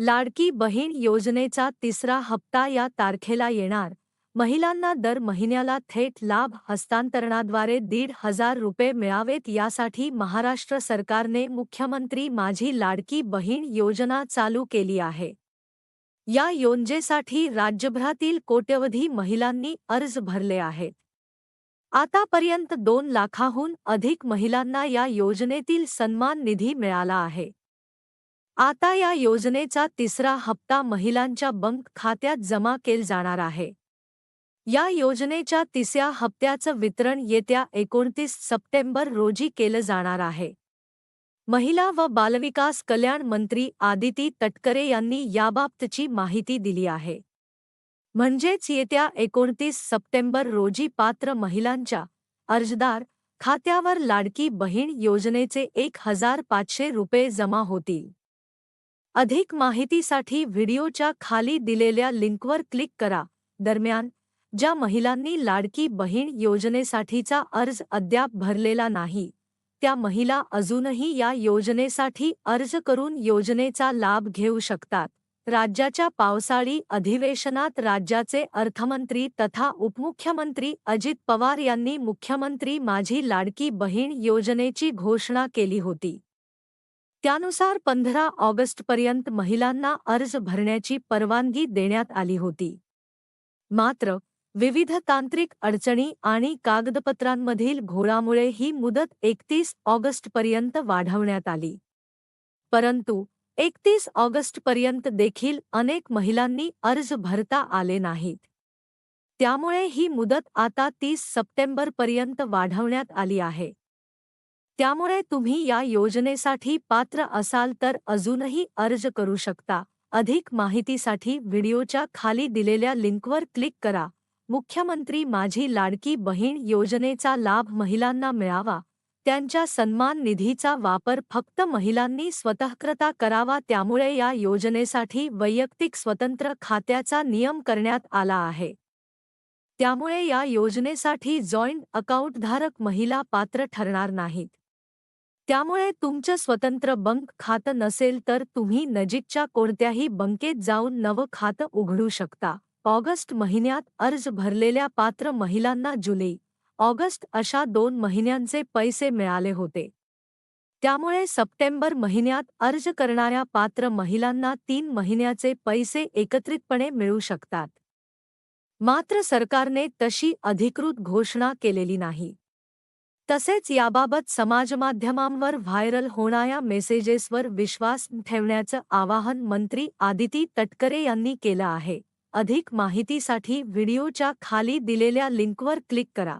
लाडकी बहीण योजनेचा तिसरा हप्ता या तारखेला येणार. महिलांना दर महिन्याला थेट लाभ हस्तांतरणाद्वारे दीड हजार रुपये मिळावेत यासाठी महाराष्ट्र सरकारने मुख्यमंत्री माझी लाडकी बहीण योजना चालू केली आहे. या योजनेसाठी राज्यभरातील कोट्यवधी महिलांनी अर्ज भरले आहेत. आतापर्यंत दोन लाखाहून अधिक महिलांना या योजनेतील सन्मान निधी मिळाला आहे. आता या योजनेचा तिसरा हप्ता महिलांच्या बँक खात्यात जमा केला जाणार आहे. या योजनेच्या तिसऱ्या हप्त्याचं वितरण येत्या एकोणतीस सप्टेंबर रोजी केलं जाणार आहे. महिला व बालविकास कल्याण मंत्री आदिती तटकरे यांनी याबाबतची माहिती दिली आहे. म्हणजेच येत्या एकोणतीस सप्टेंबर रोजी पात्र महिलांच्या अर्जदार खात्यावर लाडकी बहीण योजनेचे एक हजार पाचशे रुपये जमा होतील. अधिक माहितीसाठी व्हिडिओच्या खाली दिलेल्या लिंकवर क्लिक करा. दरम्यान ज्या महिलांनी लाडकी बहीण योजनेसाठीचा अर्ज अद्याप भरलेला नाही त्या महिला अजूनही या योजनेसाठी अर्ज करून योजनेचा लाभ घेऊ शकतात. राज्याच्या पावसाळी अधिवेशनात राज्याचे अर्थमंत्री तथा उपमुख्यमंत्री अजित पवार यांनी मुख्यमंत्री माझी लाडकी बहीण योजनेची घोषणा केली होती. त्यानुसार पंधरा ऑगस्टपर्यंत महिलांना अर्ज भरण्याची परवानगी देण्यात आली होती. मात्र विविध तांत्रिक अडचणी आणि कागदपत्रांमधील घोळामुळे ही मुदत एकतीस ऑगस्टपर्यंत वाढवण्यात आली. परंतु एकतीस ऑगस्टपर्यंत देखील अनेक महिलांनी अर्ज भरता आले नाहीत. त्यामुळे ही मुदत आता तीस सप्टेंबरपर्यंत वाढवण्यात आली आहे. त्यामुळे तुम्ही या योजनेसाठी पात्र असाल तर अजूनही अर्ज करू शकता. अधिक माहितीसाठी व्हिडिओच्या खाली दिलेल्या लिंकवर क्लिक करा. मुख्यमंत्री माझी लाडकी बहीण योजनेचा लाभ महिलांना मिळावा. त्यांच्या सन्मान निधीचा वापर फक्त महिलांनी स्वतःकृता करावा त्यामुळे या योजनेसाठी वैयक्तिक स्वतंत्र खात्याचा नियम करण्यात आला आहे. त्यामुळे या योजनेसाठी जॉईंट अकाउंटधारक महिला पात्र ठरणार नाहीत. त्यामुळे तुमचं स्वतंत्र बंक खातं नसेल तर तुम्ही नजीकच्या कोणत्याही बँकेत जाऊन नवं खातं उघडू शकता. ऑगस्ट महिन्यात अर्ज भरलेल्या पात्र महिलांना जुलै. ऑगस्ट अशा दोन महिन्यांचे पैसे मिळाले होते. त्यामुळे सप्टेंबर महिन्यात अर्ज करणाऱ्या पात्र महिलांना तीन महिन्याचे पैसे एकत्रितपणे मिळू शकतात. मात्र सरकारने तशी अधिकृत घोषणा केलेली नाही. तसेच याबाबत समाजमाध्यमांवर व्हायरल होणाऱ्या मेसेजेसवर विश्वास ठेवण्याचं आवाहन मंत्री आदिती तटकरे यांनी केलं आहे. अधिक माहितीसाठी व्हिडिओच्या खाली दिलेल्या लिंकवर क्लिक करा.